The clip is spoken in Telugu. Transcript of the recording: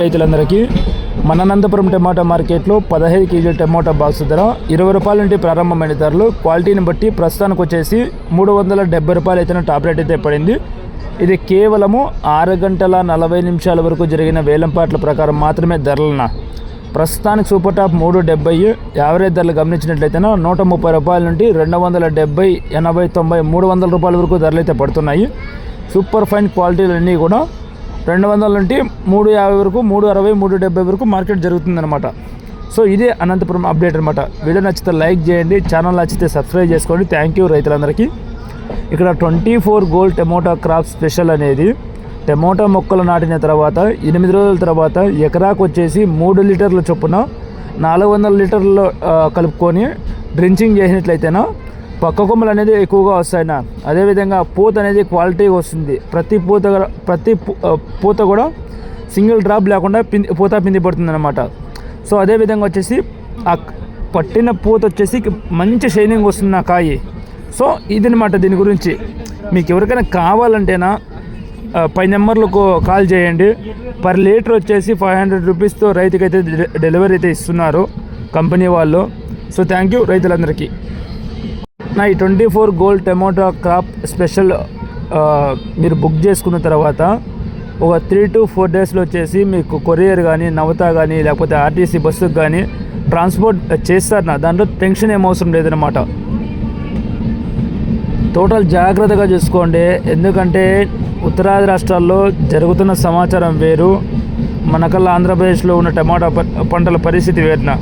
రైతులందరికీ మన అనంతపురం టమాటా మార్కెట్లో పదహైదు కేజీల టమాటా బాక్స్ ధర ఇరవై రూపాయల నుండి ప్రారంభమైన ధరలు. క్వాలిటీని బట్టి ప్రస్తుతానికి వచ్చేసి మూడు వందల డెబ్బై రూపాయలు అయితే టాప్ రేట్ అయితే పడింది. ఇది కేవలము ఆరు గంటల నలభై నిమిషాల వరకు జరిగిన వేలంపాట్ల ప్రకారం మాత్రమే ధరలన ప్రస్తుతానికి సూపర్ టాప్ మూడు డెబ్బై యావరేజ్ ధరలు గమనించినట్లయితే నూట ముప్పై రూపాయల నుండి రెండు వందల డెబ్బై ఎనభై తొంభై మూడు వందల రూపాయల వరకు ధరలు అయితే పడుతున్నాయి. సూపర్ ఫైన్ క్వాలిటీలన్నీ కూడా రెండు వందల నుండి మూడు యాభై వరకు మూడు అరవై మూడు డెబ్బై వరకు మార్కెట్ జరుగుతుందన్నమాట. సో ఇదే అనంతపురం అప్డేట్ అనమాట వీడియో నచ్చితే లైక్ చేయండి ఛానల్ నచ్చితే సబ్స్క్రైబ్ చేసుకోండి. థ్యాంక్ యూ రైతులందరికీ. ఇక్కడ twenty four gold tomato crop special అనేది టమోటా మొక్కలు నాటిన తర్వాత ఎనిమిది రోజుల తర్వాత ఎకరాకు వచ్చేసి మూడు లీటర్ల చొప్పున నాలుగు వందల లీటర్లు కలుపుకొని డ్రించింగ్ చేసినట్లయితేనా పక్క కొమ్మలు అనేది ఎక్కువగా వస్తాయి నా అదేవిధంగా పూత అనేది క్వాలిటీగా వస్తుంది. ప్రతి పూత కూడా- ప్రతి పూత కూడా సింగిల్ డ్రాప్ లేకుండా పిండి పూత పిండి పడుతుంది అనమాట సో అదేవిధంగా వచ్చేసి ఆ పట్టిన పూత వచ్చేసి మంచి షైనింగ్ వస్తుంది నా కాయి. సో ఇదనమాట దీని గురించి. మీకు ఎవరికైనా కావాలంటేనా పై నెంబర్లకు కాల్ చేయండి. పర్ లీటర్ వచ్చేసి ఫైవ్ హండ్రెడ్ రూపీస్తో రైతుకైతే డె- డెలివరీ అయితే ఇస్తున్నారు కంపెనీ వాళ్ళు. సో థ్యాంక్ యూ రైతులందరికీ. నా ఈ twenty four gold tomato crop special మీరు బుక్ చేసుకున్న తర్వాత ఒక త్రీ టు ఫోర్ డేస్లో వచ్చేసి మీకు కొరియర్ కానీ నవత కానీ లేకపోతే ఆర్టీసీ బస్సుకు కానీ ట్రాన్స్పోర్ట్ చేస్తారు నా. దాంట్లో టెన్షన్ ఏం అవసరం లేదనమాట టోటల్ జాగ్రత్తగా చూసుకోండి. ఎందుకంటే ఉత్తరాది రాష్ట్రాల్లో జరుగుతున్న సమాచారం వేరు. మనకల్లా ఆంధ్రప్రదేశ్లో ఉన్న టమాటా ప- పంటల పరిస్థితి వేరునా.